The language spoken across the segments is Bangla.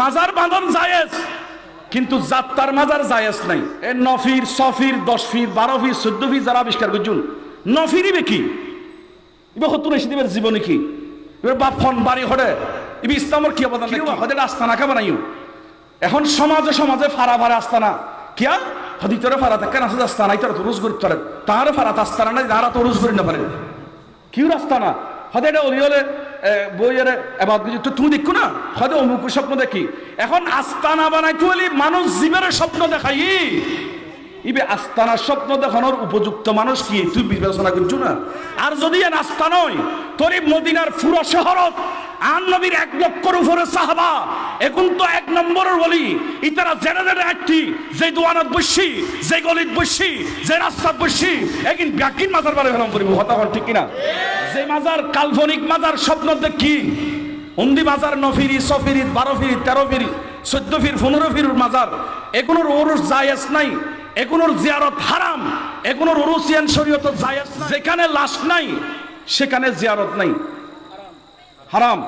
মাজার বাঁধন জায়েজ কিন্তু যাত্রার মাজার জায়েজ নাই। এ নফির সফির দশ ফির বারো ফির চোদ্দ ফির যারা আবিষ্কার করছুন নফিরই কি? ইবে হতুন এসে দিবের জীবনে কি? এবার বাপ ফন বাড়ি হরে ইবি ইসলামর কি অবদান কি হদে আস্তানা কে বানাইও। এখন সমাজে সমাজে ফারা ফারা আস্তানা। কিয়া হদিতরে ফারা থাকে না আস্তানা ইতারা তো রুজ করি তোরে তার ফারা আস্তানা নাই তারা তো রুজ করি না পারে। কিউ রাস্তা না হদে এটা অলি হলে বইয়ের, এবার তো তুমি দেখো না হদে অমুক স্বপ্ন দেখি। এখন আস্তানা বানাই তুলি মানুষ জীবের স্বপ্ন দেখাই। ইবে আস্তানার স্বপ্ন দেখানোর উপযুক্ত মানুষ কি তুই বিবেচনা করছ না? আর যদি এ নাস্তা নয়, তোর মদিনার ফুরা শহরত, আন নবীর এক লক্ষর উপরে সাহাবা, এখন তো এক নম্বরের বলি, ইতারা জেনে জেনে একটি, যে দোয়ানত বসছি যে গলিত বসছি যে রাস্তাত বসছি একদিন ব্যাকিন মাজার বারে ফেলাম করিব হতা হল ঠিক কিনা? যে মাজার, কাল্পনিক মাজার স্বপ্ন দেখি। অন্দি মাজার নফিরি, সফিরি বারো ফিরি তেরো ফিরি চোদ্দ ফির পনেরো ফির মাজার। এগুলোর ওরস জায়েজ নাই এগুলোর জিয়ারত হারাম এগুলোর ওরুসিয়ান শরীয়ত জায়েজ যেখানে লাশ নাই, সেখানে জিয়ারত নাই। হারাম।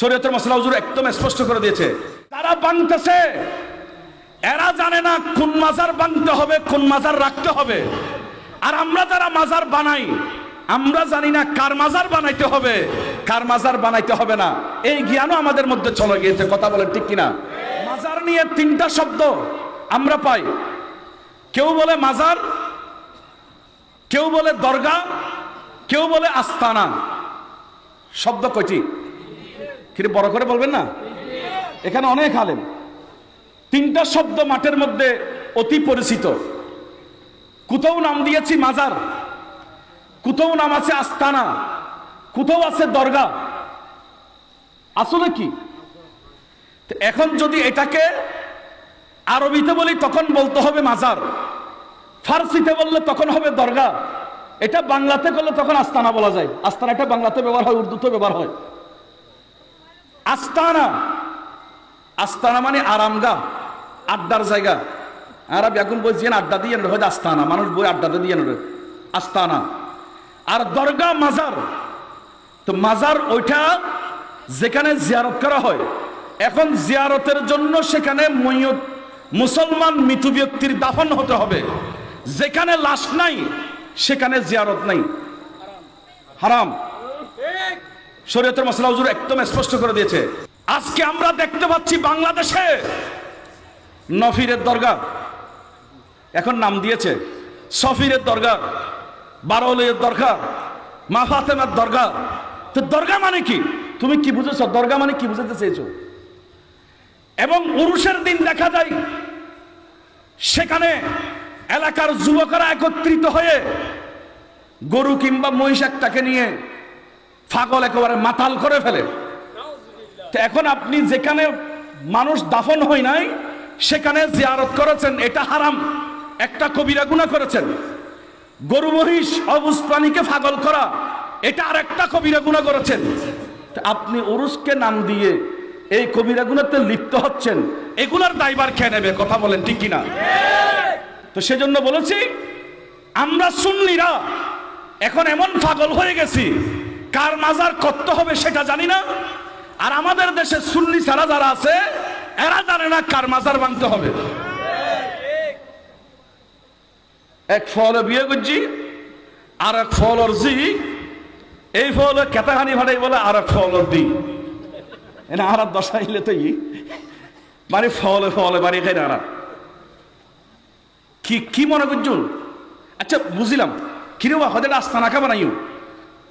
শরীয়তের মশলা হুজুর একদম স্পষ্ট করে দিয়েছে। তারা বাংতেছে এরা জানে না কোন মাজার বাংতে হবে, কোন মাজার রাখতে হবে। আর আমরা যারা মাজার বানাই আমরা জানি না কার মাজার বানাইতে হবে, কার মাজার বানাইতে হবে না। এই জ্ঞানও আমাদের মধ্যে চলে গিয়েছে, কথা বলেন ঠিক কিনা? মাজার নিয়ে তিনটা শব্দ আমরা পাই। কেউ বলে মাজার, কেউ বলে দরগা, কেউ বলে আস্তানা। শব্দ কয়টি কিন্তু বড় করে বলবেন না? এখানে অনেক আলেম। তিনটা শব্দ মাঠের মধ্যে অতি পরিচিত। কোথাও নাম দিয়েছি মাজার। কোথাও নাম আছে আস্তানা। কোথাও আছে দরগা। আসলে কি? এখন যদি এটাকে আরবিতে বলি, তখন বলতে হবে মাজার। ফার্সিতে বললে তখন হবে দরগা। এটা বাংলাতে করলে তখন আস্তানা বলা যায়। আস্তানা এটা বাংলাতে ব্যবহার হয়, উর্দুতে ব্যবহার হয়। আস্তানা। আস্তানা মানে আরামগা, আড্ডার জায়গা। আর এখন বলছেন আড্ডা দিয়ে হয়তো আস্তানা। মানুষ বই আড্ডাতে দিয়ে আস্তানা। আর দরগা মাজার। তো মাজার ওইটা যেখানে জিয়ারত করা হয়, এখন জিয়ারতের জন্য সেখানে মৈয়ত মুসলমান মৃত ব্যক্তির দাফন হতে হবে। যেখানে লাশ নাই, সেখানে জিয়ারত নাই। হারাম। শরীয়তের মশলা হুজুর একদম স্পষ্ট করে দিয়েছে। আজকে আমরা দেখতে পাচ্ছি বাংলাদেশে নফিরের দরগা। এখন নাম দিয়েছে সফিরের দরগা। বারোলের দরগা, মা ফাতেমার দরগা। তো দরগা মানে কি? তুমি কি বুঝেছ? দরগা মানে কি বুঝাতে চেয়েছো? এবং উরুষের দিন দেখা যায়, সেখানে এলাকার যুবকরা একত্রিত হয়ে গরু কিংবা মহিষ একটাকে নিয়ে ফাগল একেবারে মাতাল করে ফেলে। তো এখন আপনি যেখানে মানুষ দাফন হয় নাই, সেখানে জিয়ারত করেছেন, এটা হারাম। একটা কবিরা গুণা করেছেন। গরু, মহিষ, অবুজ প্রাণীকে ফাগল করা। এটা আর একটা কবিরা গুণা করেছেন। আপনি উরুসকে নাম দিয়ে এই কবিরা গুণাতে লিপ্ত হচ্ছেন। এগুলার দায়বার খেয়ে নেবে, কথা বলেন ঠিক কিনা? তো সেজন্য বলেছি, আমরা সুন্নিরা এখন এমন পাগল হয়ে গেছি, কার মাজার করতে হবে সেটা জানি না। আর আমাদের দেশে সুন্নি ছাড়া যারা আছে, এরা জানে না কার মাজার ভাঙতে হবে। এক ফল বিয়ে করছি, আর এক ফল জি এই ফল কেতাহানি ভাড়াই বলে আর এক ফল দি এনে আর দশা হইলে তো মানে ফলে ফলে, বাড়ি খাই না কি কি মনে করছুন আচ্ছা বুঝিলাম। কিরে বা হদের আস্তানা কে বানাইও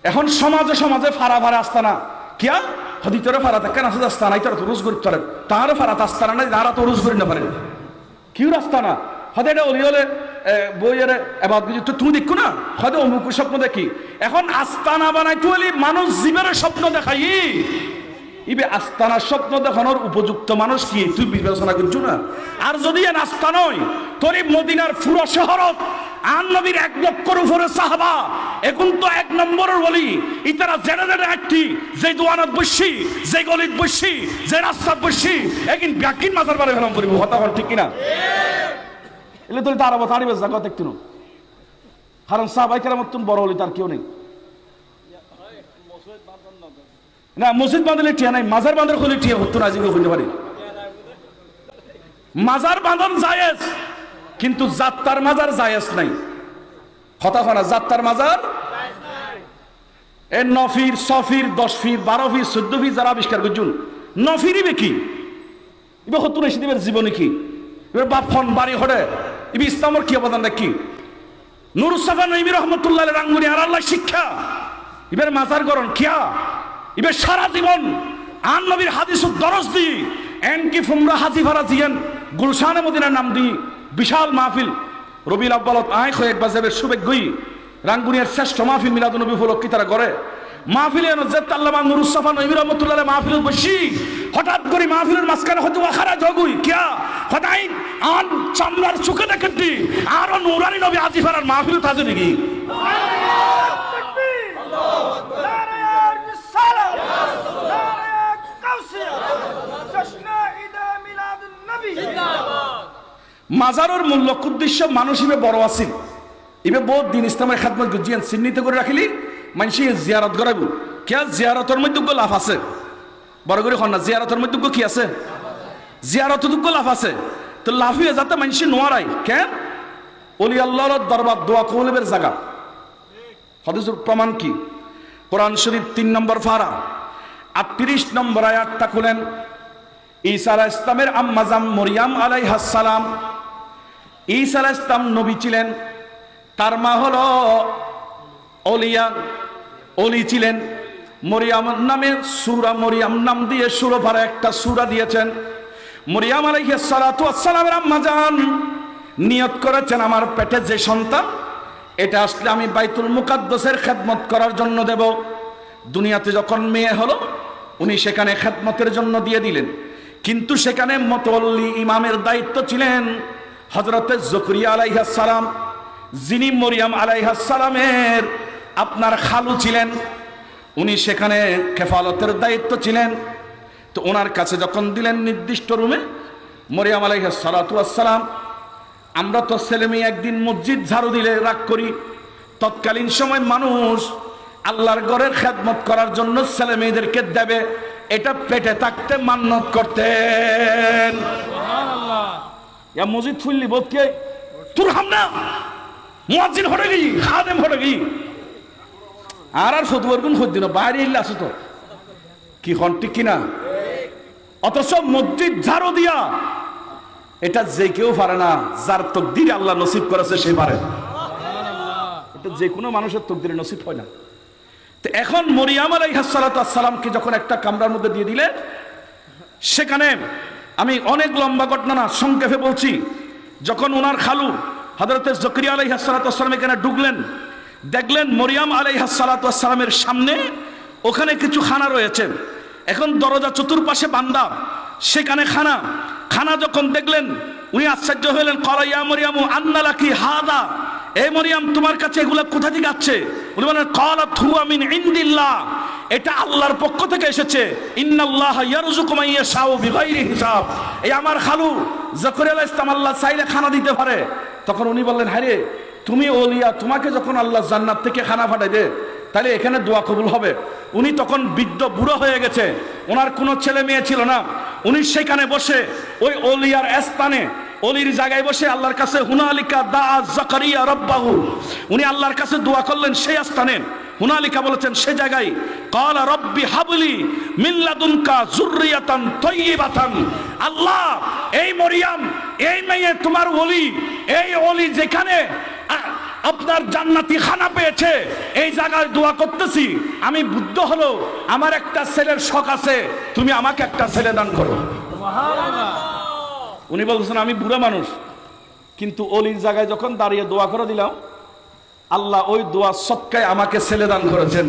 এখন সমাজে সমাজে ফারা ফারা আস্তানা। কিয়া হদিতরে ফারা থাকে না আস্তানা ইতারা তো রুজ করি তোরে তার ফারা আস্তানা নাই, তারা তো রুজ করি না পারে কিউ রাস্তানা হদে এটা অলি হলে বইয়ের এবার তো তুমি দেখো না? হদে অমুক স্বপ্ন দেখি। এখন আস্তানা বানাই তুলি মানুষ জীবের স্বপ্ন দেখাই। ইবে আস্তানার স্বপ্ন দেখানোর উপযুক্ত মানুষ কি? তুই বিবেচনা করছ না? আর যদি এ নাস্তা নয়, তোর মদিনার ফুরা শহরত আন নবীর এক লক্ষর উপরে সাহাবা, এখন তো এক নম্বরের বলি, ইতারা জেনে জেনে একটি, যে দোয়ানত বসছি যে গলিত বসছি যে রাস্তাত বসছি একদিন ব্যাকিন মাথার বারে ফেলাম করিব হতা হল ঠিক কিনা? এলে তো তার আবার তারিবে জাগত একটু কারণ সাহাবাই কেরামত বড় হলি তার কেউ নেই। না, মসজিদ বাঁধলে টিয়া নাই, মাজার বাঁধলে হলে টিয়া হতো না জীবনে হইতে পারি। মাজার বাঁধন জায়েজ, কিন্তু যাত্রার মাজার জায়েজ নাই। কথা হয় না যাত্রার মাজার এ নফির, সফির দশ ফির বারো ফির চোদ্দ ফির যারা আবিষ্কার করছুন, নফিরই বেকি। এবার হতো এসে দিবের জীবনে কি? এবার বাপ ফোন বাড়ি হড়ে এবার ইসলামর কি অবদান কি নুরুসাফা নইমি রহমতুল্লাহ রাঙ্গুনি আর আল্লাহ শিক্ষা। এবার মাজার গরণ কিয়া? এবার সারা জীবন আন নবীর হাদিস দরস দি। এন কি ফুমরা হাজি ভাড়া জিয়েন গুলশানে মদিনার নাম দি। বিশাল মাহফিল। রবিল আব্বালত আয় খয়ে একবার যাবে সুবেগ্যই রাঙ্গুনিয়ার শ্রেষ্ঠ মাহফিল মিলাদ নবী উপলক্ষে তারা করে মাহফিলে নজরত আল্লামা নুরুসাফা নবী রহমতুল্লাহ মাহফিল বসি। হঠাৎ করে মাহফিলের মাঝখানে হয়তো আখারা জগুই কিয়া? হঠাৎ আন চামড়ার চোখে দেখেনটি আরও নুরানি নবী আজিফার মাহফিল তাজে নাকি? মাজারর মূল্য উদ্দেশ্য মানুষ ইবে বড় আছেন ইবে বহুত দিন ইসলামের খাদমত গুজিয়ান চিহ্নিত করে রাখিলি। মানুষ জিয়ারত করাইব। কে জিয়ারতের মধ্যে লাভ আছে? বড় করে না জিয়ারতের মধ্যে কি আছে? জিয়ারত লাভ আছে। তো লাভ হয়ে যাতে মানুষ নোয়ারাই কেন অলি আল্লাহর দরবার দোয়া কবলের জায়গা হদিসুর প্রমাণ কি? কোরআন শরীফ তিন নম্বর ফারা আটত্রিশ নম্বর আয়াতটা খুলেন, ঈসা আলাহ ইসলামের আম্মাজাম মরিয়াম আলাইহাসালাম ঈসা আলাহ ইসলাম নবী ছিলেন। তার মা হলো অলিয়া। অলি ছিলেন। মরিয়াম নামে সুরা, মরিয়াম নাম দিয়ে সুরভারা একটা সুরা দিয়েছেন। মরিয়াম আলাইহাসালামের আম্মাজান নিয়ত করেছেন, আমার পেটে যে সন্তান, এটা আসলে আমি বাইতুল মুকাদ্দসের খেদমত করার জন্য দেব। দুনিয়াতে যখন মেয়ে হলো, উনি সেখানে খেদমতের জন্য দিয়ে দিলেন। কিন্তু সেখানে মতল্লি ইমামের দায়িত্ব ছিলেন হজরতে জকরিয়া আলাইহাস সালাম, যিনি মরিয়াম আলাইহাস সালামের আপনার খালু ছিলেন উনি সেখানে খেফালতের দায়িত্ব ছিলেন। তো ওনার কাছে যখন দিলেন নির্দিষ্ট রুমে মরিয়াম আলাইহাস সালাম আমরা তো ছেলে মেয়ে একদিন মসজিদ ঝাড়ু দিলে রাগ করি। তৎকালীন সময় মানুষ আল্লাহর ঘরের খেদমত করার জন্য ছেলে মেয়েদেরকে দেবে এটা পেটে থাকতে মান্নত করতেন। মসজিদ ফুললি বোধকে তোর হামনা? মুয়াজ্জিন হটে গি খাদেম হটে গি আর আর সতুয়ার গুণ হদ্দি না বাইরে ইল্লা আছে তো। কি হন ঠিক কিনা? অথচ মসজিদ ঝাড়ু দিয়া, এটা যে কেউ পারে না, যার তকদির আল্লাহ নসিব করেছে সে পারে। এটা যে কোনো মানুষের তকদিরে নসিব হয় না। তো এখন মরিয়াম আলাই আলাইহাসালামকে যখন একটা কামরার মধ্যে দিয়ে দিলে, সেখানে আমি অনেক লম্বা ঘটনা না, সংক্ষেপে বলছি। যখন ওনার খালু হজরত জকরিয়া আলাইহাসালাম এখানে ঢুকলেন দেখলেন মরিয়াম আলাইহাসালামের সামনে ওখানে কিছু খানা রয়েছে। এখন দরজা চতুর্পাশে বান্দা, সেখানে খানা। খানা যখন দেখলেন, উনি আশ্চর্য হলেন কলাইয়া মরিয়ামু আন্নালা কি হাদা? এই মরিয়াম, তোমার কাছে এগুলা কোথা থেকে যাচ্ছে উনি বলেন কলা থু আমিন ইন্দিল্লাহ, এটা আল্লাহর পক্ষ থেকে এসেছে। ইন্নাল্লাহ ইয়ারজুকু মান ইয়াশাউ বিগাইরি হিসাব। এই আমার খালু, জাকরিয়া আলাইহিস সালাম আল্লাহ চাইলে খানা দিতে পারে। তখন উনি বললেন হ্যাঁ তুমি ওলিয়া তোমাকে যখন আল্লাহ জান্নাত থেকে খানা পাঠাই দে, তাহলে এখানে দোয়া কবুল হবে। উনি তখন বৃদ্ধ, বুড়ো হয়ে গেছে। ওনার কোনো ছেলে মেয়ে ছিল না। উনি সেখানে বসে ওই ওলিয়ার স্থানে, অলির জায়গায় বসে আল্লাহর কাছে, হুনালিকা দা জাকারিয়া রব্বাহু। উনি আল্লাহর কাছে দোয়া করলেন সেই স্থানে। হুনালিকা বলেছেন, সে জায়গায়, কালা রব্বি হাবলি মিল্লাদুনকা জুররিয়াতান তৈয়িবাতান। আল্লাহ, এই মরিয়াম, এই মেয়ে তোমার ওলি এই ওলি যেখানে আপনার জান্নাতি খানা পেয়েছে। এই জায়গায় দোয়া করতেছি। আমি বুদ্ধ হলো আমার একটা ছেলের শখ আছে তুমি আমাকে একটা ছেলে দান করো। উনি বলছেন আমি বুড়া মানুষ। কিন্তু অলির জায়গায় যখন দাঁড়িয়ে দোয়া করে দিলাম আল্লাহ ওই দোয়া সৎকায় আমাকে ছেলে দান করেছেন।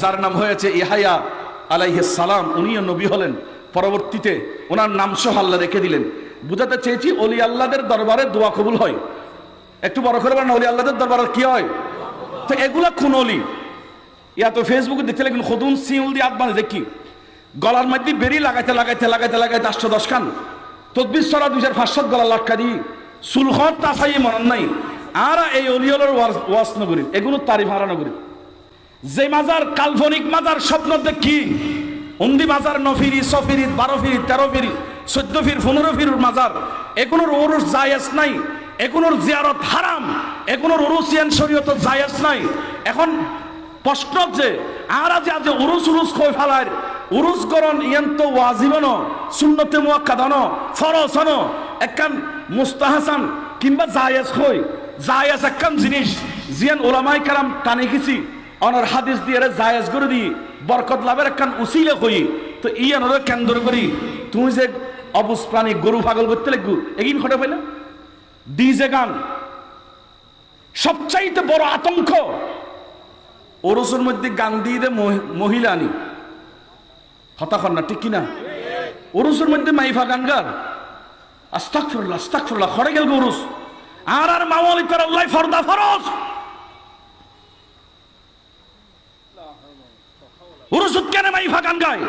যার নাম হয়েছে ইহাইয়া আলাইহে সালাম। উনিও নবী হলেন। পরবর্তীতে ওনার নাম সহ আল্লাহ রেখে দিলেন। বুঝাতে চেয়েছি অলি আল্লাহদের দরবারে দোয়া কবুল হয়। একটু বড় করে বলেন অলি আল্লাহদের দরবারে কি হয়? তো এগুলা কোন অলি ইয়া তো ফেসবুকে দেখতে লাগেন খদুন সিউল দিয়ে আত্মানে দেখি গলার মধ্যে বেরি লাগাইতে লাগাইতে লাগাইতে লাগাইতে আটশো দশ খান তদ্বির সরা দুই হাজার পাঁচশো গলা লাটকা দি সুলহত তাছাই মরণ নাই। আর এই অলিয়লের ওয়াস নগরী, এগুলো তারিফ হারা নগরী। যে মাজার কাল্পনিক মাজার স্বপ্ন দেখি উন্দি মাজার নফিরি সফিরি বারো ফিরি, তেরো ফিরি, চোদ্দ ফির, পনেরো ফির মাজার, এগুলোর ওরস জায়েজ নাই। এগুলোর জিয়ারত হারাম এগুলোর ওরুসিয়ান শরীয়ত জায়েজ নাই। এখন প্রশ্ন যে আর আজ আজ উরুস উরুস কই ফেলার, উরুস গরণ ইয়ান তো ওয়াজিবন, সুন্নতে মুয়াক্কাদান, ফরজ হন, একখান মুস্তাহাসান কিংবা জায়েজ কই? জায়েজ একখান জিনিস, জিয়ান ওলামাই কালাম টানে গেছি, অনার হাদিস দিয়ে জায়েজ করে দি বরকত লাভের একখান উসিলে কই তো ইয়ান কেন্দ্র করি, তুমি যে অবুজ প্রাণী গরু পাগল করতে লাগবো, এগিন ঘটে পাইলে? ডিজে গান। সবচাইতে বড় আতঙ্ক ওরসের মধ্যে গান দিয়ে দে মহি- মহিলা আনি হতাখন না, ঠিক কিনা? ওরসের মধ্যে মাইফা গান গার আস্তাক ফিরল্লা আস্তাক ফিরল্লা খড়ে গেল ওরস আর আর আল্লাহ ফরদা ফরজ। ওরসুত কেন মাইফা গান গায়?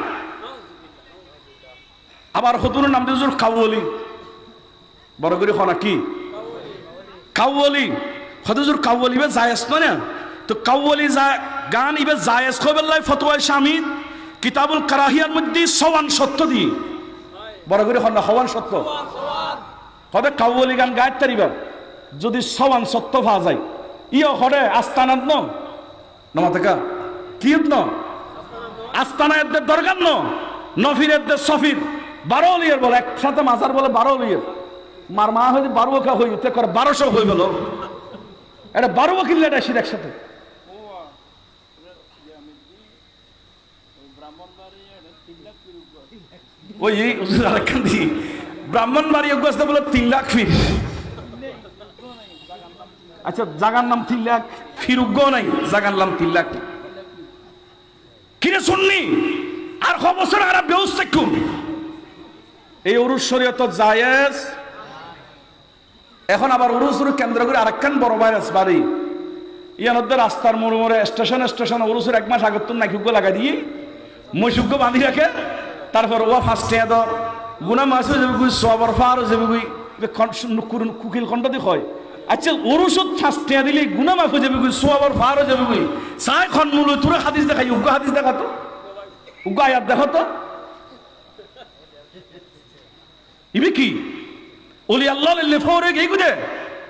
আবার হতুনের নাম দিয়ে কাউলি বড় করে হনা কি? কাউলি হদুজুর কাউলি বে জায়েজ না তো কাউলি গান ইবে জায়েজ কবেল্লাই ফতোয়া শামিদ, কিতাবুল কারাহিয়ার মধ্যে সওয়ান সত্য দি। বড় করে হন হওয়ান সত্য। হবে কাউলি গান গায়ের তারিবা যদি সওয়ান সত্য পাওয়া যায়। ইয়ে হরে আস্তানাত ন? নমাতেকা কি ন? আস্তানা এদের দরকার ন? নফির এদের সফির। বারো লিয়ের বলে, একসাথে মাজার বলে বারো লিয়ের। মার মা হয়তো বারো কা হই তে করে বারোশো হয়ে গেল। এটা বারো কিনলে এটা আসির একসাথে। ওই আরেকখান ব্রাহ্মণ বাড়ি অভ্যস্ত বলে তিন লাখ ফির। আচ্ছা জাগার নাম তিন লাখ ফিরুগ্য নাই, জাগার নাম তিন লাখ। কিরে শুননি আর ক বছর আর কোন এই অরুষ শরীয়ত জায়েজ এখন আবার উরুস উরু কেন্দ্র করে আরেকখান বড় ভাইরাস বাড়ি। ইয়ানদ্দে রাস্তার মোড়ে মোড়ে স্টেশন স্টেশন উরুসের এক মাস আগত নাইকুগ্য লাগা দিয়ে মৈসুগ্য বাঁধি রাখে, তারপর ও ফার্স্ট এদ গুনা মাছ যাবে সবর ফার যাবে কুকিল খণ্ড দিয়ে হয় আচ্ছা ওরুসত ফার্স্ট দিলে গুনা মাফ হয়ে যাবে সবর ফার হয়ে যাবে সাই খন মূল তোরা হাদিস দেখাই উগ্র হাদিস দেখাতো? উগ্র আয়াত দেখো তো ইবি কি? ওলি আল্লাহ লে ফোরে গই গুদে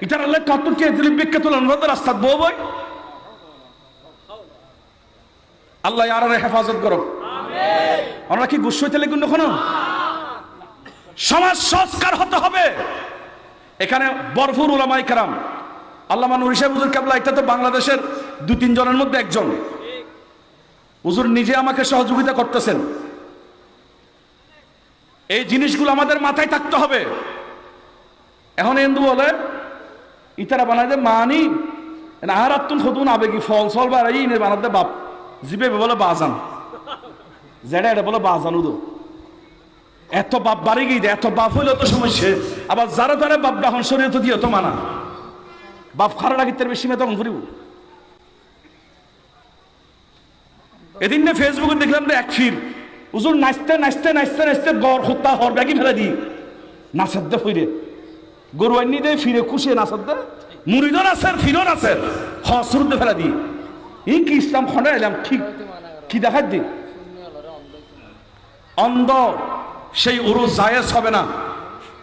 ইতার আল্লাহ কাতুর কে দিলে বিখ্যাত অনুরোধ রাস্তা বউ বই। আল্লাহ আর হেফাজত করো। আমরা কি গুস্ব হইতে লেগুন কখনো সমাজ সংস্কার হতে হবে। এখানে বরফুর উলামাই কারাম। আল্লাহ নুর হিসাব হুজুর কাবলা এটা তো বাংলাদেশের দু তিন জনের মধ্যে একজন। হুজুর নিজে আমাকে সহযোগিতা করতেছেন। এই জিনিসগুলো আমাদের মাথায় থাকতে হবে। এখন হিন্দু বলে, ইতারা বানাই দে মানি আর আত্মন খতুন আবেগি ফল সল বা নে বানাতে বাপ। জিবে বলে বাজান। জেডা এটা বলে বাজান উদো এত বাপ বাড়ি গিয়ে এত বাপ হইলে তো সমস্যা আবার যারা তারা বাপ ডাহন শরীর তো দিয়ে তো মানা। বাপ খারাপ লাগিতে বেশি মেয়ে তখন ঘুরিব। এদিন না ফেসবুকে দেখলাম রে এক ফির উজুর নাচতে নাচতে নাচতে নাচতে গড় হত্যা হর ব্যাগি ফেলে দি। নাচের দে ফিরে। গরু আইনি ফিরে মুরিদন আছে ফিরন আছে হসরুদ ফেলা দি। ই কি ইসলাম খন্ডা এলাম? ঠিক কি দেখার দি? অন্ধ, সেই উরুজ জায়েজ হবে না।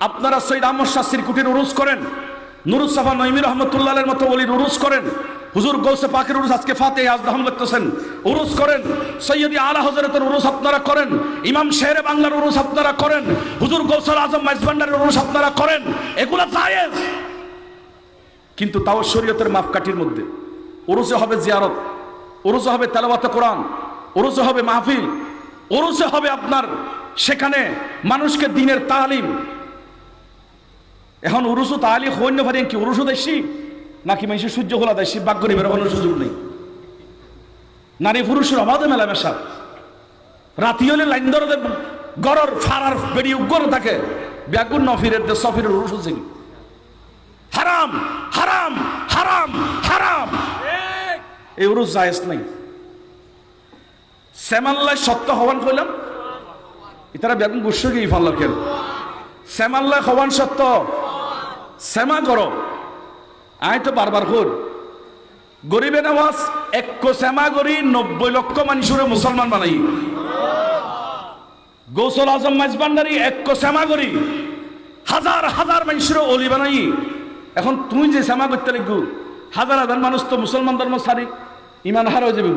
আপনারা সৈয়দ আহমদ শাস্ত্রীর কুটির উরুস করেন। নুরুস সাফা নইমি রহমতুল্লাহের মতো বলির উরুস করেন। হুজুর গৌসে পাকের উরুস আজকে ফাতে আজদাহম করতেছেন উরুস করেন। সৈয়দি আলা হজরতের উরুস আপনারা করেন। ইমাম শেরে বাংলার উরুস আপনারা করেন। হুজুর গৌসল আজম মাইজবান্ডারের উরুস আপনারা করেন। এগুলা জায়েজ। কিন্তু তাও শরীয়তের মাপকাঠির মধ্যে। উরুসে হবে জিয়ারত। উরুসে হবে তেলাওয়াতে কোরআন। উরুসে হবে মাহফিল। উরুসে হবে আপনার সেখানে মানুষকে দিনের তালিম। এখন উরুসু তালি হইন্য পারেন কি? উরুসু দেশি? নাকি মানুষের সূর্য খোলা দেশি? ভাগ্য নিবের কোনো সুযোগ নেই। নারী পুরুষের অবাধে মেলামেশা রাতি হলে লাইন ধরে গড়র ফারার বেরিয়ে উগ্র থাকে। ব্যাগুর নফিরের সফিরের উরুসু জিগি হারাম হারাম হারাম হারাম। এই উরুস জায়েজ নাই। শ্যামাল্লায় সত্য হওয়ান কইলাম। ইতারা বেগুন গুস্ব গিয়ে ফাল্লার কেন? শ্যামাল্লায় হওয়ান সত্য। শ্যামা করো আয় তো বারবার হল গরিবে নামাজ এক শ্যামা গরি নব্বই লক্ষ মানুষের মুসলমান বানাই। গৌসল আজম মাইজবান্ডারি এক শ্যামা করি, হাজার হাজার মানুষের অলি বানাই। এখন তুই যে শ্যামা করতে লিখু হাজার হাজার মানুষ তো মুসলমান ধর্ম সারি ইমান হার হয়ে যাবে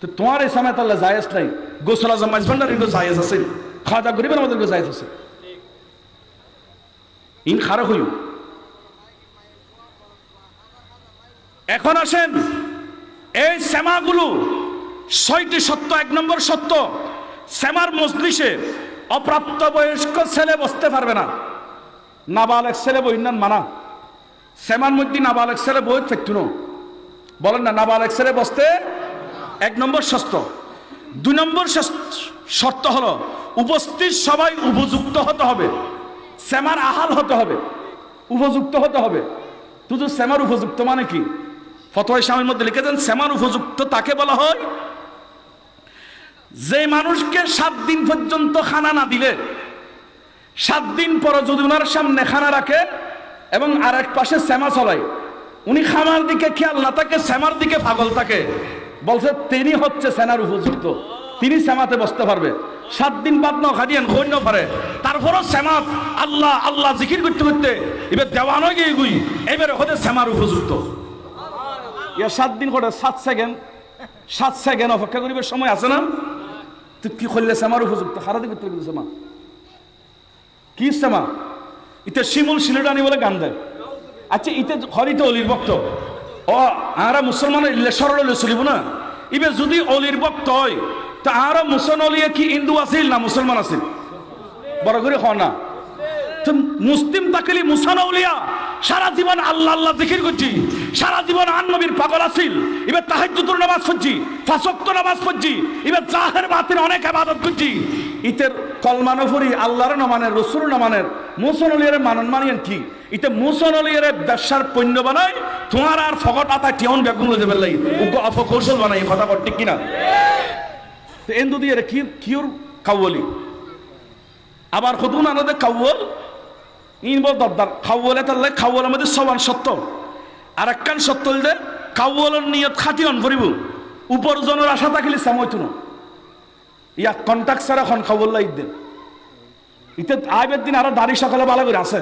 তো তোমার এই সময় তাহলে জায়েজ নাই, গোসল আজম মাইজবান্ডারি তো জায়েজ আছে। খাওয়া দাওয়া করিবেন আমাদের জায়েজ আছে। ইন খারাপ হইও। এখন আসেন, এই শ্যামাগুলো ছয়টি সত্য, এক নম্বর সত্য, শ্যামার মজলিসে অপ্রাপ্ত বয়স্ক ছেলে বসতে পারবে না। নাবালেক ছেলে বইনান মানা। শ্যামার মধ্যে নাবালেক ছেলে বই থাকতো না। বলেন না, নাবালেক ছেলে বসতে এক নম্বর সস্ত দুই নম্বর শর্ত হলো, উপস্থিত সবাই উপযুক্ত হতে হবে। শ্যামার আহাল হতে হবে, উপযুক্ত হতে হবে। শুধু শ্যামার উপযুক্ত মানে কি? ফতোয়া ইসলামের মধ্যে লিখেছেন শ্যামার উপযুক্ত তাকে বলা হয়, যে মানুষকে সাত দিন পর্যন্ত খানা না দিলে, সাত দিন পর যদি ওনার সামনে খানা রাখে এবং আর এক পাশে শ্যামা চলায় উনি খামার দিকে খেয়াল না থাকে শ্যামার দিকে পাগল থাকে। বলছে, তিনি হচ্ছে সেনার উপযুক্ত। তিনি শ্যামাতে বসতে পারবে। সাত দিন বাদ ন খাদিয়ান কন্য পারে তারপরও শ্যামা আল্লাহ আল্লাহ জিকির করতে করতে এবার দেওয়ানো গিয়ে গুই এবারে হতে শ্যামার উপযুক্ত। সাত দিন করে সাত সেকেন্ড সাত সেকেন্ড অপেক্ষা করিবার সময় আছে না? কি করলে শ্যামার উপযুক্ত? হারা দিকে তুলে কিন্তু শ্যামা। কি শ্যামা? ইতে শিমুল শিলেটানি বলে গান দেয়। আচ্ছা ইতে হরিত অলির ভক্ত। ও আরা মুসলমান ইল্লে সরল চলিব না? ইবে যদি অলির ভক্ত হয় তা আরা মুসলমান কি হিন্দু আছিল না মুসলমান আছিল? বড় করে হ না। মুসলিম তাকলি মুসানউলিয়া। সারা জীবন আল্লাহ আল্লাহ জিকির করছি। সারা জীবন আন নবীর পাগল আছিল। এবার তাহাজ্জুদের নামাজ পড়ছি, ফাসক্ত নামাজ পড়ছি, এবার জাহের বাতির অনেক ইবাদত করছি। ইতের কলমানো ফুরি আল্লাহর না মানের রসুল না মানের মানন মানিয়েন কি? ইতে মুসনলিয়ারে ব্যবসার পণ্য বানায় তোমার আর ফকট আতা টিয়ন বেগুন যাবে লাই উগ্র অপকৌশল বানাই কথা ঠিক কিনা? তো এন্দু দিয়ে কি কিউর? কাউলি আবার কতগুণ আলাদা কাউল ইন বল দরদার। খাওয়ালে তাহলে খাওয়ালের মধ্যে সমান সত্য। আর একখান সত্য হইলে খাওয়ালের নিয়ত খাটি অন করিব উপার্জনের আশা থাকিলে সাময়তো না। ইয়া কন্ট্যাক্ট ছাড়া এখন খাওয়াল্লা ঈদ ইতে আইবের দিন আরও দাড়ি সকালে ভালো করে আছে।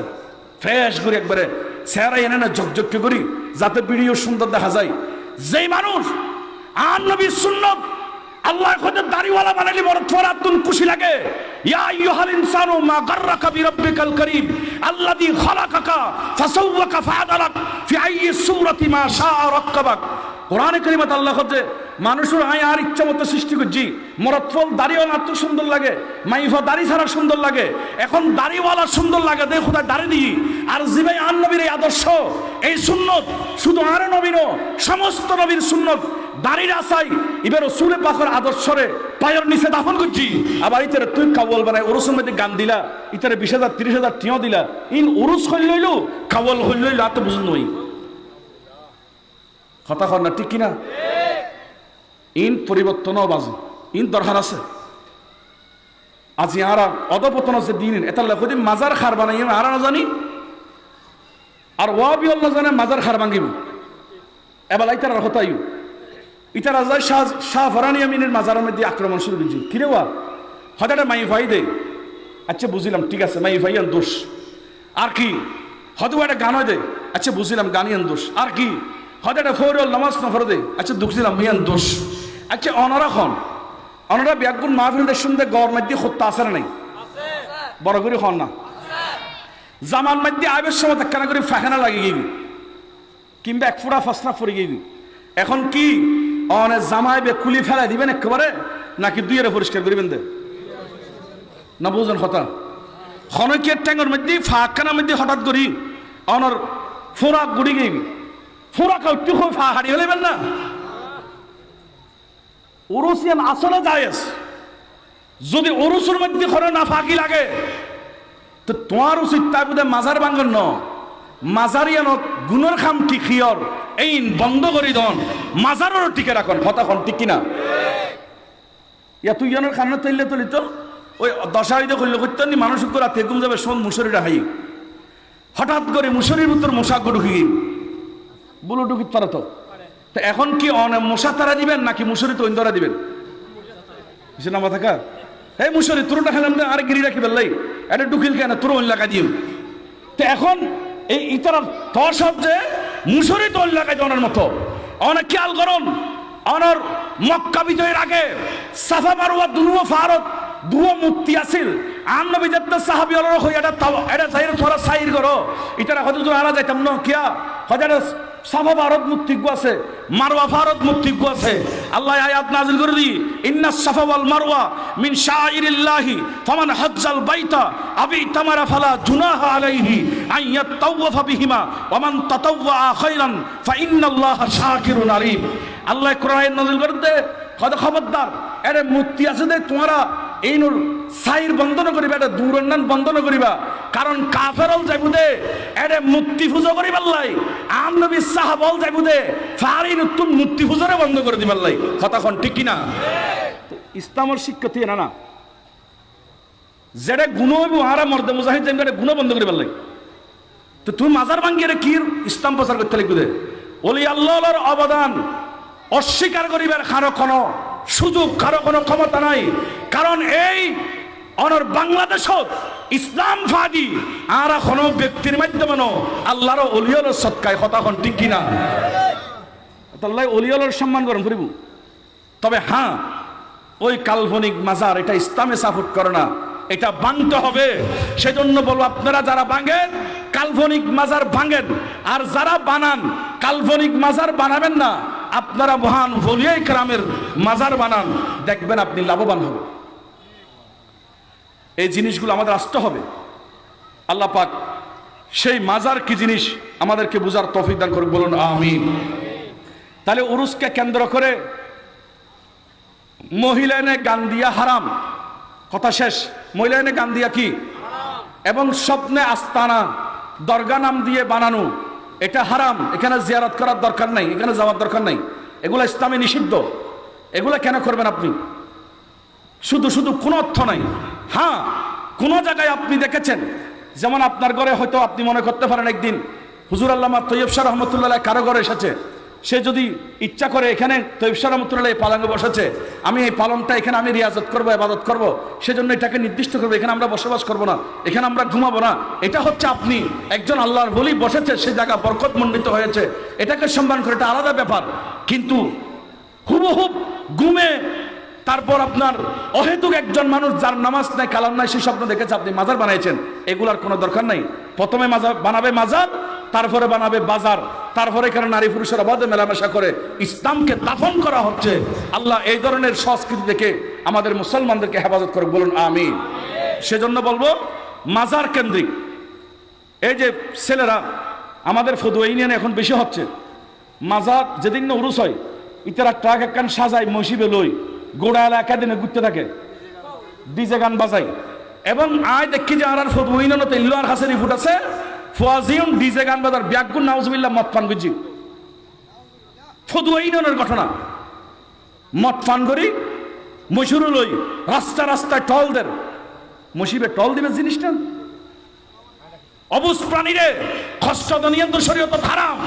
ফ্রেশ করে একবারে চেহারা এনে না ঝকঝক করি যাতে ভিডিও সুন্দর দেখা যায়। যেই মানুষ আর নবীর সুন্নত আল্লাহ খোদের দাড়িওয়ালা বানালি, বড় থোড়া তুন খুশি লাগে। ইয়া আইয়ুহাল ইনসানু মা গাররাকা বিরাব্বিকাল কারীম। আল্লাযী খালাকাকা ফাসাওয়াকা ফাআদালাক ফি আইয়ি সূরাতি মা শাআ রাক্কাবাক। কোরআনে কারিমাত আল্লাহ খোদে মানুষের আয় আর ইচ্ছা মতো সৃষ্টি করছি মরৎফল দাড়িওয়ালা এত সুন্দর লাগে, মাইফা দাড়ি ছাড়া সুন্দর লাগে। এখন দাড়িওয়ালা সুন্দর লাগে দেখ খোদায় দাড়ি দিই। আর জিবাই আন নবীর এই আদর্শ, এই সুন্নত শুধু আর নবীর সমস্ত নবীর সুন্নত দাড়ির আশাই এবার সুরে পাখর আদর্শরে পায়ের নিচে দাফন করছি। আবার ইতারে তুই কাবল বানাই ওরসের মধ্যে গান দিলা, ইতারে বিশ হাজার, তিরিশ হাজার টিও দিলা, ইন উরুস হইল লইল কাবল হইল লইল এত বুঝুন নই। কথা কর না, ঠিক কিনা? ইন পরিবর্তনও বাজে, ইন দরকার আছে। আজি আরা অধপতন আছে দিন এটা লেখো মাজার খার বানাই আরা না জানি? আর ওয়াবি আল্লাহ জানে মাজার খার ভাঙিব। এবার ইতার হতাইও। ইতার আজাই শাহ শাহ ফরানি আমিনের মাজারের মধ্যে আক্রমণ শুরু করছি কিরে ওয়া? হঠাৎ মাই ভাই দে আচ্ছা বুঝিলাম, ঠিক আছে মাই ভাই দোষ। আর কি? হয়তো একটা গান হয় দে আচ্ছা বুঝিলাম গানিয়ান দোষ। আর কি? হয়তো একটা ফৌরল নামাজ নফর দে আচ্ছা দুঃখিলাম মিয়ান দোষ। আচ্ছা অনারা খন অনারা ব্যাগুন মাহফিলদের শুনতে গড় মধ্যে হত্যা না নাই? বড় করে হন না। জামান মধ্যে আইবের সময় কেন করে ফাঁকানা লাগে গিয়ে কিংবা এক ফোড়া ফসরা পড়ে গিয়ে এখন কি? অনে জামাই বে কুলি ফেলাই দিবেন একেবারে, নাকি দুই পরিষ্কার করিবেন দে? না বুঝেন কথা? খনকের ট্যাঙ্গের মধ্যে ফাঁকানার মধ্যে হঠাৎ করি অনর ফোড়া গুড়ি গিয়ে ফোড়া কাউটি হয়ে ফা হারিয়ে ফেলেবেন না? ওরসিয়ান আসলে জায়েজ। যদি ওরসের মধ্যে খরে না ফাঁকি লাগে, তো তোমার উচিত তাই বোধহয় মাজার বাঙ্গন ন। মাজারিয়ানত গুণর খাম টিকিয়র এই বন্ধ করি দন মাজারেরও টিকে রাখন হতাখন ঠিক কিনা? ইয়া তুই জনের খান্না তৈলে তুলি তো? ওই দশা হইতে করলে করতে নি মানুষ করে তেগুম যাবে শোন মুসরিটা হাই হঠাৎ করে মুসরির ভিতর মশা ঢুকি বলো ঢুকিত পারো তো। এখন কি অন মশা তারা দিবেন নাকি মুসরি তো ইন্দরা দিবেন? সে নামা থাকা? এই মুসরি তোরটা খেলাম না আর গিরি রাখি বেললাই এটা ডুকিল কেন তোর অন্য লাগা দিও তো এখন এই ইতর তসব যে মুসরি তোর লাগাই জনের মতো। অনেক খেয়াল করুন, অনর মক্কা বিজয়ের আগে সাফা মারুয়া দুনুয়া ফারত দুয়া মুক্তি আছিল। আম নবী যাতে সাহাবি অলর হই, এটা তাও, এটা সাইর থরা সাইর করো। ইতারা হয়তো তো আনা যাইতাম, না, কিয়া? হজারে সাফা ভারত মুক্তি আছে, মারওয়া ভারত মুক্তি আছে। আল্লাহ আয়াত নাজিল করে দি ইন্না সাফা ওয়াল মারওয়া মিন শাইরিল্লাহি ফামান হজ্জাল বাইতা আবি তামারা ফালা জুনাহা আলাইহি আন ইয়াতাওয়াফা বিহিমা ওয়া মান তাতাওয়া খাইরান ফা ইন্নাল্লাহা শাকিরুন আলিম। আল্লাহ কোরআন নাজিল করে দে খবরদার, এরে মুক্তি আছে দে তোমরা এই নুর সাইর বন্ধন করিবা, এটা দূরন্যান বন্ধন করিবা। কারণ কাফেরল যাইবু দে এরে মুক্তি পুজো করিবার লাই। আম নবী সাহাবল যাইবু দে ফারি নতুন মুক্তি পুজোরে বন্ধ করে দিবার লাই। কথা কোন, ঠিক কিনা? ইসলামের শিক্ষা না না। যেটা গুণ হইব হারা মর্দে মুজাহিদ যাইব এটা গুণ বন্ধ করিবার লাই। তো তুমি মাজার ভাঙ্গিয়ে কি ইসলাম প্রচার করতে লিখবে দে ওলি আল্লাহর অবদান অস্বীকার করিবার কারও কোনো। সুযোগ কারও কোনো ক্ষমতা নাই। কারণ এই অনর বাংলাদেশত ইসলাম ফাদি আর কোনো ব্যক্তির মাধ্যমে ন আল্লাহর অলিয়লের সৎকায় হতাখন ঠিক কিনা? তাল্লাই অলিয়লের সম্মান করেন ফুরিব তবে হ্যাঁ ওই কাল্পনিক মাজার, এটা ইসলামে সাপোর্ট করে না। এটা ভাঙতে হবে। সেজন্য বলব আপনারা যারা ভাঙেন কাল্পনিক মাজার ভাঙেন আর যারা বানান, কাল্পনিক মাজার বানাবেন না আপনারা মহান বলিয়াই গ্রামের মাজার বানান, দেখবেন আপনি লাভবান হবেন। এই জিনিসগুলো আমাদের আসতে হবে। আল্লাহ পাক সেই মাজার কি জিনিস আমাদেরকে বুঝার তৌফিক দান করুক, বলুন আমিন। তাহলে উরুসকে কেন্দ্র করে মহিলা এনে গান দিয়া হারাম। কথা শেষ। মহিলা এনে গান দিয়া কি? এবং স্বপ্নে আস্তানা, দরগা নাম দিয়ে বানানো। এটা হারাম। এখানে জিয়ারত করার দরকার নাই, এখানে যাওয়ার দরকার নাই। এগুলো ইসলামে নিষিদ্ধ। এগুলো কেন করবেন আপনি? শুধু শুধু কোনো অর্থ নাই। হ্যাঁ কোনো জায়গায় আপনি দেখেছেন, যেমন আপনার ঘরে হয়তো আপনি মনে করতে পারেন একদিন, হুজুর আল্লামা তৈয়ব শাহ রহমতুল্লাহ কারও ঘরে এসেছে। সে যদি ইচ্ছা করে এখানে তৈবসার রহমতুল্লাহ এই বসেছে। আমি এই পালনটা এখানে আমি রিয়াজত করব, ইবাদত করব। সেজন্য এটাকে নির্দিষ্ট করব, এখানে আমরা বসবাস করব না। এখানে আমরা ঘুমাবো না। এটা হচ্ছে আপনি একজন আল্লাহর বলি বসেছে, সে জায়গা বরকত মণ্ডিত হয়েছে। এটাকে সম্মান করে, এটা আলাদা ব্যাপার। কিন্তু হুবহুব ঘুমে তারপর আপনার অহেতুক একজন মানুষ যার নামাজ নাই, কালাম নাই সেই স্বপ্ন দেখেছে, আপনি মাজার বানাইছেন। এগুলার কোনো দরকার নাই। প্রথমে মাজার বানাবে মাজার, তারপরে বানাবে বাজার। তারপরে এখানে নারী পুরুষের অবাধে মেলামেশা করে ইসলামকে দাফন করা হচ্ছে। আল্লাহ এই ধরনের সংস্কৃতি থেকে আমাদের মুসলমানদেরকে হেফাজত করে বলুন আমি সেজন্য বলব, মাজার কেন্দ্রিক। এই যে ছেলেরা, আমাদের ফদুয়া ইউনিয়নে এখন বেশি হচ্ছে। মাজার যেদিন না উরুস হয়, ইতারা ট্রাক একখান সাজায় মসিবে লই। গোড়া এলাকা দিনে ঘুরতে থাকে। ডিজে গান বাজাই এবং আয় দেখি যে আর ফদুয়া ইউনিয়নতে ইল্লোয়ার হাসের ফুট আছে, ফোয়াজিউন ডিজে গান বাজার ব্যাগুন নাউজবিল্লাহ মদ পান ফদুয়া ঘটনা। মদ পান করি মসুরু লই, রাস্তা রাস্তায় টল মসিবে টল দিবে জিনিসটা? অবুজ প্রাণীরে, কষ্ট দুনিয়ান্ত শরীয়ত হারাম।